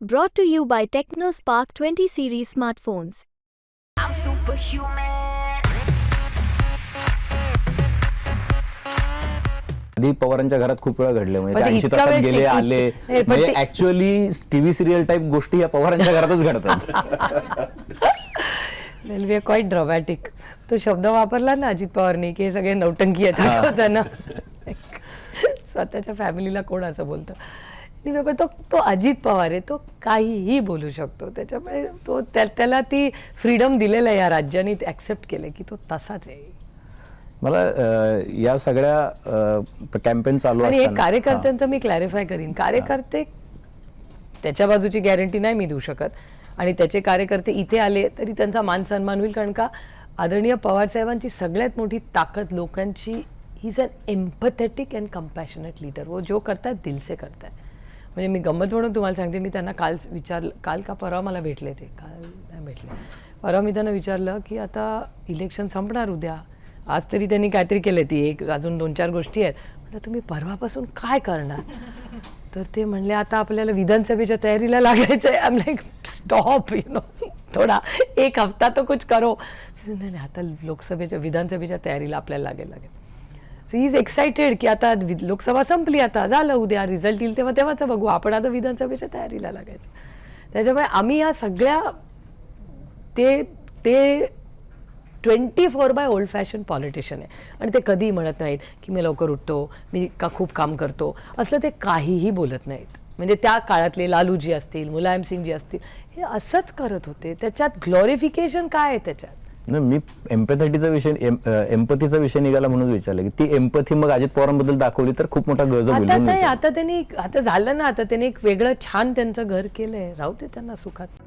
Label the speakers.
Speaker 1: Brought to you by TechnoSpark 20 series smartphones.
Speaker 2: I'm superhuman.
Speaker 3: आधी पवारांच्या घरात खूप वेळा घडले म्हणजे
Speaker 4: पण
Speaker 3: ते
Speaker 4: ते
Speaker 3: 80
Speaker 4: इतका
Speaker 3: तासात
Speaker 4: वेळ
Speaker 3: गेले आले.
Speaker 4: नाही, पण
Speaker 3: म्हणजे
Speaker 4: ते-
Speaker 3: ऍक्च्युअली टीव्ही सिरियल टाईप गोष्टी या पवारांच्या घरातच घडतात.
Speaker 4: वी आर क्वाईट ड्रॉमॅटिक तो शब्द वापरला ना अजित पवारनी की हे सगळे नौटंकी आहेत आठवतं स्वतःच्या फॅमिलीला कोण असं बोलतं? पण तो तो अजित पवार आहे तो काहीही बोलू शकतो. त्याच्यामुळे तो त्या- त्याला ती फ्रीडम दिलेलं आहे या राज्याने ऍक्सेप्ट केलं की तो तसाच आहे.
Speaker 3: मला या सगळ्या कॅम्पेन चालू
Speaker 4: आणि कार्यकर्त्यांचं मी क्लॅरिफाय करीन. कार्यकर्ते त्याच्या बाजूची गॅरंटी नाही मी देऊ शकत. आणि त्याचे कार्यकर्ते इथे आले तरी त्यांचा मान सन्मान होईल कारण का आदरणीय पवार साहेबांची सगळ्यात मोठी ताकद लोकांची ही is an empathetic and compassionate leader वो जो करतायत दिल से करताय म्हणजे मी गंमत म्हणून तुम्हाला सांगते मी त्यांना काल विचारलं काल का परवा मला भेटले ते? काल नाही भेटले. परवा मी त्यांना विचारलं की आता इलेक्शन संपणार उद्या. आज तरी त्यांनी काहीतरी केलं ती एक अजून दोन चार गोष्टी आहेत. म्हटलं तुम्ही परवापासून काय करणार? तर ते म्हणले आता आपल्याला विधानसभेच्या तयारीला लागायचं आहे आम लाईक स्टॉप यु नो थोडा एक हफ्ता तो कुछ करो. नाही नाही आता लोकसभेच्या विधानसभेच्या तयारीला आपल्याला लागेल लागेल. सो इज एक्सायटेड की आता लोकसभा संपली आता झालं उद्या रिझल्ट येईल तेव्हा तेव्हाच बघू. आपण आता विधानसभेच्या तयारीला लागायचं. त्याच्यामुळे आम्ही या सगळ्या ते ते twenty four by old fashion politician आहे. आणि ते कधीही म्हणत नाहीत की मी लवकर उठतो मी का खूप काम करतो. असलं ते काहीही बोलत नाहीत. म्हणजे त्या काळातले लालूजी असतील मुलायमसिंगजी असतील हे असंच करत होते. त्याच्यात ग्लोरिफिकेशन काय आहे त्याच्यात?
Speaker 3: नाही, मी एम्पॅथीचा विषय एम्पथीचा विषय निघाला म्हणून विचारलं की ती एम्पथी मग अजित पवारांबद्दल दाखवली तर खूप मोठा गज होईल
Speaker 4: आता नाही. आता त्यांनी आता झालं ना आता त्यांनी एक वेगळं छान त्यांचं घर केलंय राहू दे त्यांना सुखात